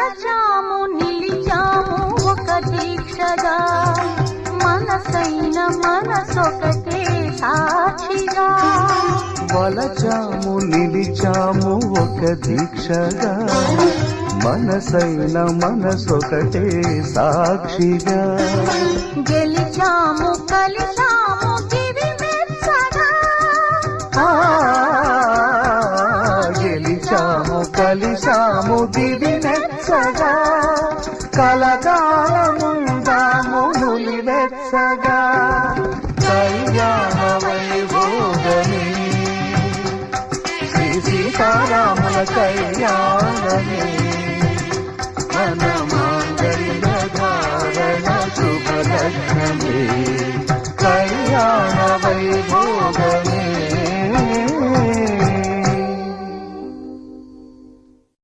నిలచాము నిలిచాము ఒక దీక్షగా. మనసైన మనసొకటే సాక్షిగా. వలచాము నిలిచాము ఒక దీక్షగా. మనసైన మనసొకటే సాక్షిగా. కలిసాము కలిసాము దివి నెచ్చగా. కలకాలముందాము నులివెచ్చగా కళ్యాణ వైభోగమే శ్రీ సీతారాముల కళ్యాణమే. మన మాంగళ్య ధారణ శుభలగ్నమే కళ్యాణ వైభోగమే